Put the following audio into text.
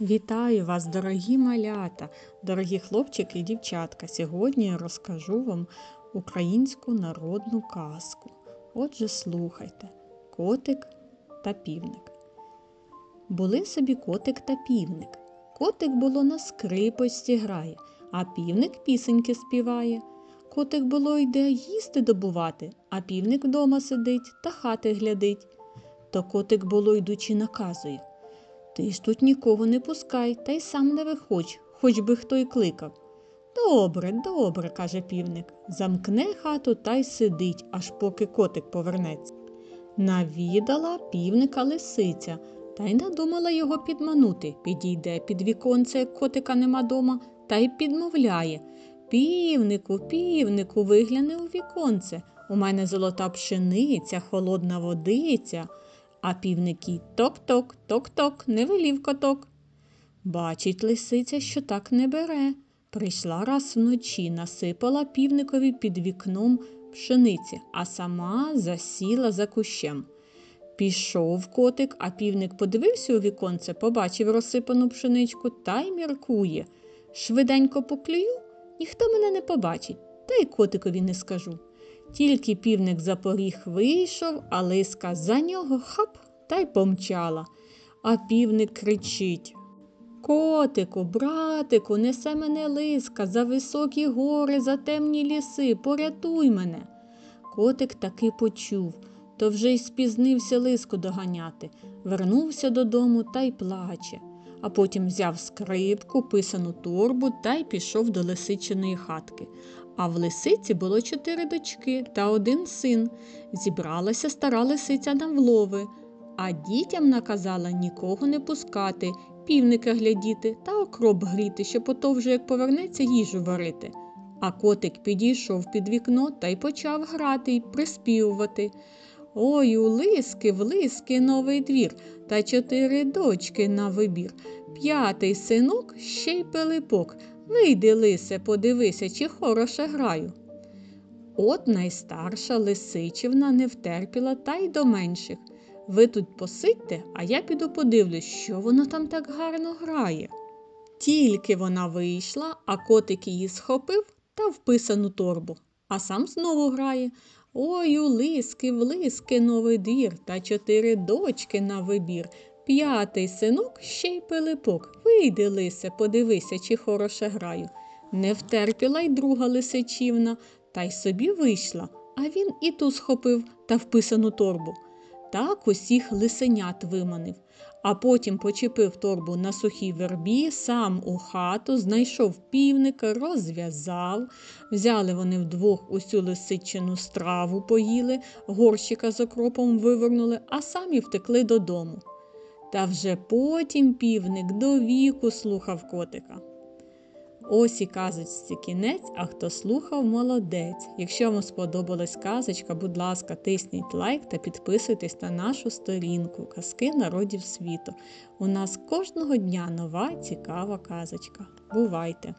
Вітаю вас, дорогі малята, дорогі хлопчики і дівчатка. Сьогодні я розкажу вам українську народну казку. Отже, слухайте котик та півник. Були собі котик та півник. Котик було на скрипочці грає, а півник пісеньки співає. Котик було йде їсти добувати, а півник вдома сидить та хати глядить. То котик було йдучи наказує. Ти ж тут нікого не пускай, та й сам не виходь, хоч би хто й кликав. Добре, добре, каже півник, замкне хату та й сидить, аж поки котик повернеться. Навідала півника лисиця, та й надумала його підманути. Підійде під віконце, як котика нема дома, та й підмовляє. Півнику, півнику, вигляни у віконце. У мене золота пшениця, холодна водиця. А півники ток-ток, ток-ток, не велів коток. Бачить лисиця, що так не бере. Прийшла раз вночі, насипала півникові під вікном пшениці, а сама засіла за кущем. Пішов котик, а півник подивився у віконце, побачив розсипану пшеничку та й міркує. Швиденько поклюю, ніхто мене не побачить, та й котикові не скажу. Тільки півник за поріг вийшов, а лиска за нього хап та й помчала. А півник кричить Котику, братику, несе мене лиска за високі гори, за темні ліси, порятуй мене. Котик таки почув, то вже й спізнився лиску доганяти, вернувся додому та й плаче, а потім взяв скрипку, писану торбу та й пішов до лисичиної хатки. А в лисиці було чотири дочки та один син. Зібралася стара лисиця на влови, а дітям наказала нікого не пускати, півника глядіти та окроп гріти, щоб ото вже як повернеться їжу варити. А котик підійшов під вікно та й почав грати й приспівувати. Ой, у лиски, в лиски новий двір, та чотири дочки на вибір. П'ятий синок, ще й пилипок. Вийди, лисе, подивися, чи хороше граю. От найстарша лисичівна не втерпіла та й до менших. Ви тут посидьте, а я піду подивлюсь, що воно там так гарно грає. Тільки вона вийшла, а котик її схопив та вписану торбу, а сам знову грає. Ой, у лиски, в лиски новий двір та чотири дочки на вибір. П'ятий синок, ще й пилипок. Вийди, лисе, подивися, чи хороше граю. Не втерпіла й друга лисичівна, та й собі вийшла, а він і ту схопив та вписану торбу. Так усіх лисенят виманив, а потім почепив торбу на сухій вербі, сам у хату, знайшов півника, розв'язав. Взяли вони вдвох усю лисичину страву поїли, горщика з окропом вивернули, а самі втекли додому. Та вже потім півник до віку слухав котика. Ось і казочці кінець, а хто слухав, молодець. Якщо вам сподобалась казочка, будь ласка, тисніть лайк та підписуйтесь на нашу сторінку Казки народів світу. У нас кожного дня нова цікава казочка. Бувайте!